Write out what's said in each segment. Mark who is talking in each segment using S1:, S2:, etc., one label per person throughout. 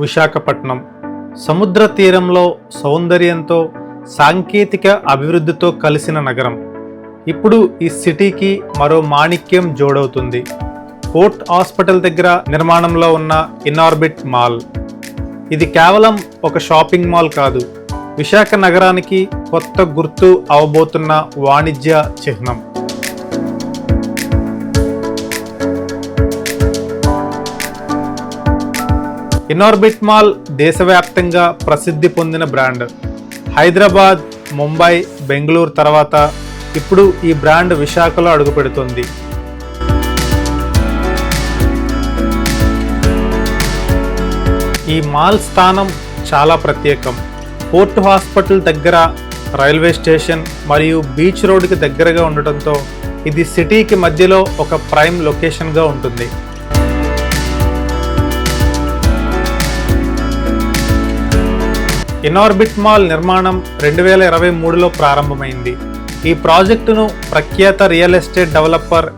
S1: విశాఖపట్నం. సముద్ర తీరంలో సౌందర్యంతో సాంకేతిక అభివృద్ధితో కలిసిన నగరం. ఇప్పుడు ఈ సిటీకి మరో మాణిక్యం జోడవుతుంది. పోర్ట్ హాస్పిటల్ దగ్గర నిర్మాణంలో ఉన్న ఇన్ఆర్బిట్ మాల్. ఇది కేవలం ఒక షాపింగ్ మాల్ కాదు విశాఖ నగరానికి కొత్త గుర్తు అవబోతున్న వాణిజ్య చిహ్నం. ఇన్ఆర్బిట్ మాల్ దేశవ్యాప్తంగా ప్రసిద్ధి పొందిన బ్రాండ్. హైదరాబాద్ ముంబై బెంగళూరు తర్వాత ఇప్పుడు ఈ బ్రాండ్ విశాఖలో అడుగుపెడుతుంది. ఈ మాల్ స్థానం చాలా ప్రత్యేకం. పోర్ట్ హాస్పిటల్ దగ్గర రైల్వే స్టేషన్ మరియు బీచ్ రోడ్డుకి దగ్గరగా ఉండటంతో ఇది సిటీకి మధ్యలో ఒక ప్రైమ్ లొకేషన్గా ఉంటుంది. ఇనార్బిట్ మాల్ నిర్మాణం రెండు వేల ఇరవై మూడులో ప్రారంభమైంది. ఈ ప్రాజెక్టును ప్రఖ్యాత real estate developer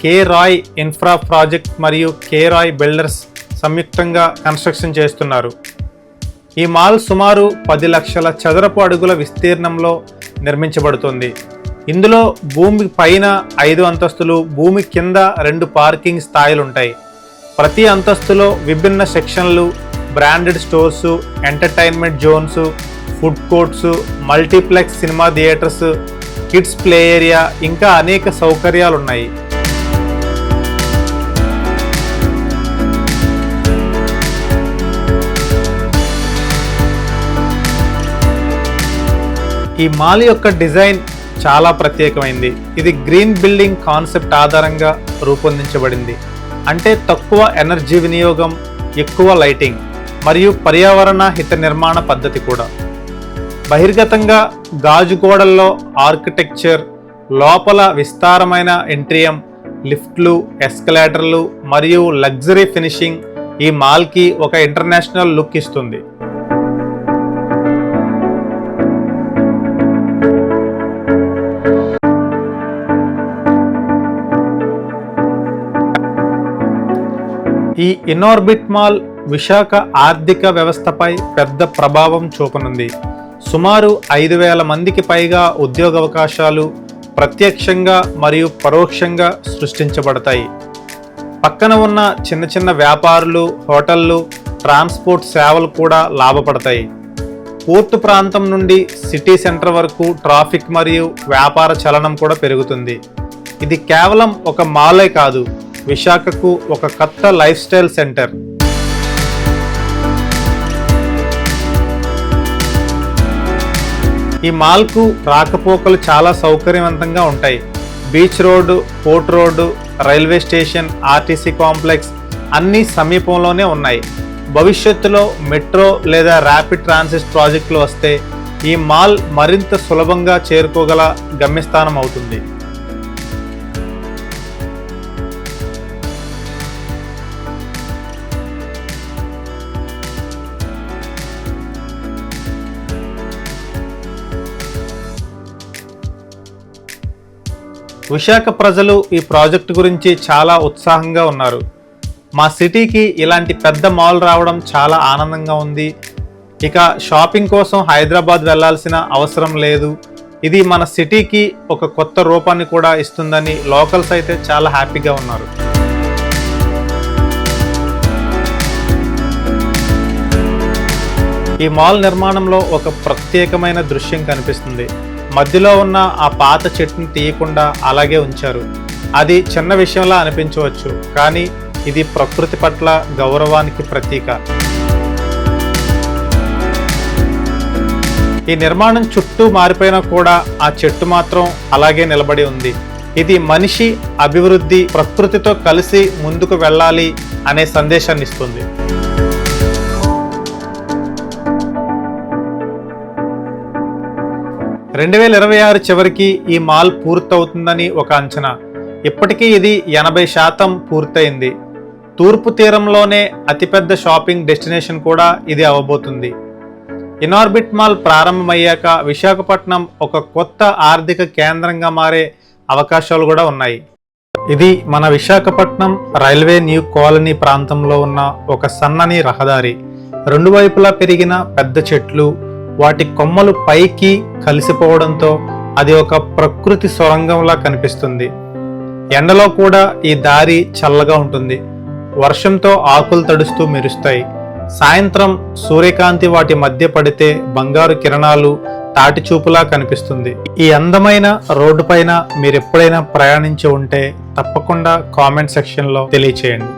S1: K Roy infra project మరియు కే రాయ్ బిల్డర్స్ సంయుక్తంగా కన్స్ట్రక్షన్ చేస్తున్నారు. ఈ మాల్ సుమారు పది లక్షల చదరపు అడుగుల విస్తీర్ణంలో నిర్మించబడుతుంది. ఇందులో భూమి పైన ఐదు అంతస్తులు భూమి కింద రెండు పార్కింగ్ స్థాయిలు ఉంటాయి ప్రతి అంతస్తులో విభిన్న సెక్షన్లు branded stores entertainment zones food courts multiplex cinema theatres kids play area ఇంకా అనేక సౌకర్యాలు ఉన్నాయి ఈ మాల్ యొక్క డిజైన్ చాలా ప్రత్యేకమైంది. ఇది గ్రీన్ బిల్డింగ్ కాన్సెప్ట్ ఆధారంగా రూపొందించబడింది. అంటే తక్కువ ఎనర్జీ వినియోగం ఎక్కువ లైటింగ్. మరియు పర్యావరణ హిత నిర్మాణ పద్ధతి కూడా. బహిర్గతంగా గాజు గోడల్లో ఆర్కిటెక్చర్ లోపల విస్తారమైన ఎంట్రియం లిఫ్ట్లు ఎస్కలేటర్లు మరియు లగ్జరీ ఫినిషింగ్ ఈ మాల్కి ఒక ఇంటర్నేషనల్ లుక్ ఇస్తుంది. ఈ ఇన్నోర్బిట్ మాల్ విశాఖ ఆర్థిక వ్యవస్థపై పెద్ద ప్రభావం చూపనుంది. సుమారు ఐదు వేల మందికి పైగా ఉద్యోగ అవకాశాలు ప్రత్యక్షంగా మరియు పరోక్షంగా సృష్టించబడతాయి. పక్కన ఉన్న చిన్న చిన్న వ్యాపారులు హోటళ్ళు ట్రాన్స్పోర్ట్ సేవలు కూడా లాభపడతాయి. పోర్టు ప్రాంతం నుండి సిటీ సెంటర్ వరకు ట్రాఫిక్ మరియు వ్యాపార చలనం కూడా పెరుగుతుంది. ఇది కేవలం ఒక మాలే కాదు విశాఖకు ఒక కొత్త లైఫ్ స్టైల్ సెంటర్. ఈ మాల్కు రాకపోకలు చాలా సౌకర్యవంతంగా ఉంటాయి. Beach road port road railway station RTC complex అన్నీ సమీపంలోనే ఉన్నాయి. భవిష్యత్తులో మెట్రో లేదా ర్యాపిడ్ ట్రాన్సిట్ ప్రాజెక్టులు వస్తే ఈ మాల్ మరింత సులభంగా చేరుకోగల గమ్యస్థానం అవుతుంది. విశాఖ ప్రజలు ఈ ప్రాజెక్టు గురించి చాలా ఉత్సాహంగా ఉన్నారు. మా సిటీకి ఇలాంటి పెద్ద మాల్ రావడం చాలా ఆనందంగా ఉంది. ఇక షాపింగ్ కోసం హైదరాబాద్ వెళ్ళాల్సిన అవసరం లేదు. ఇది మన సిటీకి ఒక కొత్త రూపాన్ని కూడా ఇస్తుందని లోకల్స్ అయితే చాలా హ్యాపీగా ఉన్నారు. ఈ మాల్ నిర్మాణంలో ఒక ప్రత్యేకమైన దృశ్యం కనిపిస్తుంది. మధ్యలో ఉన్న ఆ పాత చెట్టుని తీయకుండా అలాగే ఉంచారు. అది చిన్న విషయంలా అనిపించవచ్చు కానీ ఇది ప్రకృతి పట్ల గౌరవానికి ప్రతీక. ఈ నిర్మాణం చుట్టూ మారిపోయినా కూడా ఆ చెట్టు మాత్రం అలాగే నిలబడి ఉంది. ఇది మనిషి అభివృద్ధి ప్రకృతితో కలిసి ముందుకు వెళ్ళాలి అనే సందేశాన్ని ఇస్తుంది. రెండు వేల ఇరవై ఆరు చివరికి ఈ మాల్ పూర్తవుతుందని ఒక అంచనా. ఇప్పటికీ ఇది ఎనభై శాతం పూర్తయింది. తూర్పు తీరంలోనే అతిపెద్ద షాపింగ్ డెస్టినేషన్ కూడా ఇది అవ్వబోతుంది ఇనార్బిట్ మాల్ ప్రారంభమయ్యాక విశాఖపట్నం ఒక కొత్త ఆర్థిక కేంద్రంగా మారే అవకాశాలు కూడా ఉన్నాయి. ఇది మన విశాఖపట్నం రైల్వే న్యూ కాలనీ ప్రాంతంలో ఉన్న ఒక సన్నని రహదారి. రెండు వైపులా పెరిగిన పెద్ద చెట్లు వాటి కొమ్మలు పైకి కలిసిపోవడంతో అది ఒక ప్రకృతి సొరంగంలా కనిపిస్తుంది. ఎండలో కూడా ఈ దారి చల్లగా ఉంటుంది. వర్షంతో ఆకులు తడుస్తూ మెరుస్తాయి. సాయంత్రం సూర్యకాంతి వాటి మధ్య పడితే బంగారు కిరణాలు తాటిచూపులా కనిపిస్తుంది. ఈ అందమైన రోడ్డు పైన మీరు ఎప్పుడైనా ప్రయాణించి ఉంటే తప్పకుండా కామెంట్ సెక్షన్లో తెలియచేయండి.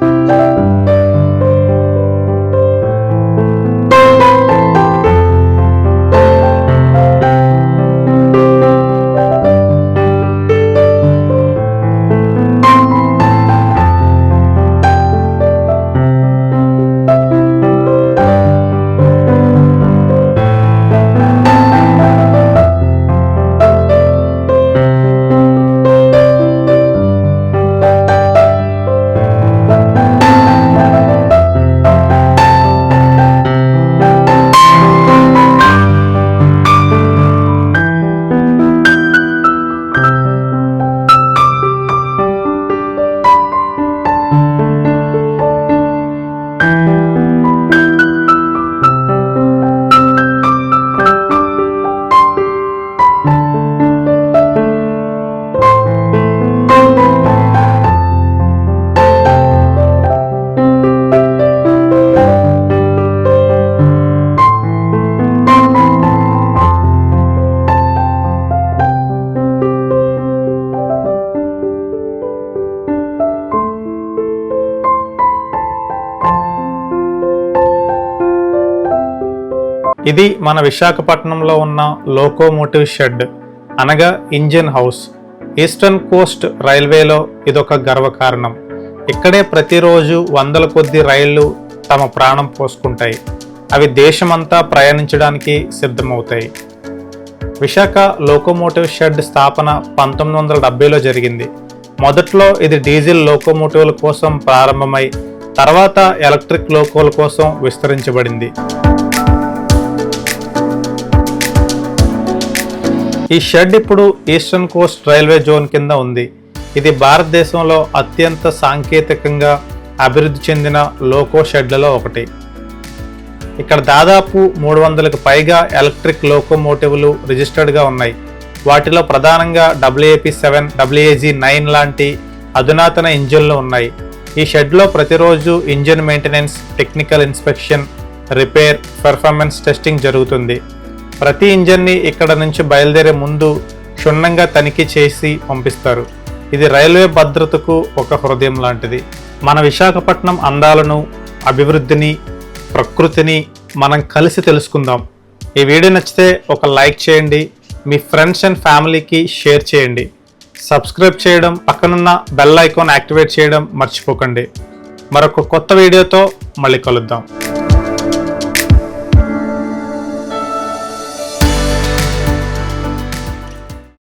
S1: ఇది మన విశాఖపట్నంలో ఉన్న లోకోమోటివ్ షెడ్ అనగా ఇంజిన్ హౌస్. ఈస్టర్న్ కోస్ట్ రైల్వేలో ఇదొక గర్వకారణం. ఇక్కడే ప్రతిరోజు వందల కొద్ది రైళ్ళు తమ ప్రాణం పోసుకుంటాయి. అవి దేశమంతా ప్రయాణించడానికి సిద్ధమవుతాయి. విశాఖ లోకోమోటివ్ షెడ్ స్థాపన పంతొమ్మిది వందల డెబ్బైలో జరిగింది. మొదట్లో ఇది డీజిల్ లోకోమోటివ్ల కోసం ప్రారంభమై తర్వాత ఎలక్ట్రిక్ లోకోల కోసం విస్తరించబడింది. ఈ షెడ్ ఇప్పుడు ఈస్టర్న్ కోస్ట్ రైల్వే జోన్ కింద ఉంది. ఇది భారతదేశంలో అత్యంత సాంకేతికంగా అభివృద్ధి చెందిన లోకో షెడ్లలో ఒకటి. ఇక్కడ దాదాపు మూడు వందలకు పైగా ఎలక్ట్రిక్ లోకోమోటివ్లు రిజిస్టర్డ్గా ఉన్నాయి. వాటిలో ప్రధానంగా డబ్ల్యూఏపీ సెవెన్ డబ్ల్యూఏజీ నైన్ లాంటి అధునాతన ఇంజిన్లు ఉన్నాయి. ఈ షెడ్లో ప్రతిరోజు engine maintenance technical inspection repair performance testing జరుగుతుంది. ప్రతి ఇంజన్ని ఇక్కడ నుంచి బయలుదేరే ముందు క్షుణ్ణంగా తనిఖీ చేసి పంపిస్తారు. ఇది రైల్వే భద్రతకు ఒక హృదయం లాంటిది. మన విశాఖపట్నం అందాలను అభివృద్ధిని ప్రకృతిని మనం కలిసి తెలుసుకుందాం. ఈ వీడియో నచ్చితే ఒక లైక్ చేయండి మీ ఫ్రెండ్స్ అండ్ ఫ్యామిలీకి షేర్ చేయండి. సబ్స్క్రైబ్ చేయడం పక్కనున్న బెల్ ఐకాన్ యాక్టివేట్ చేయడం మర్చిపోకండి. మరొక కొత్త వీడియోతో మళ్ళీ కలుద్దాం.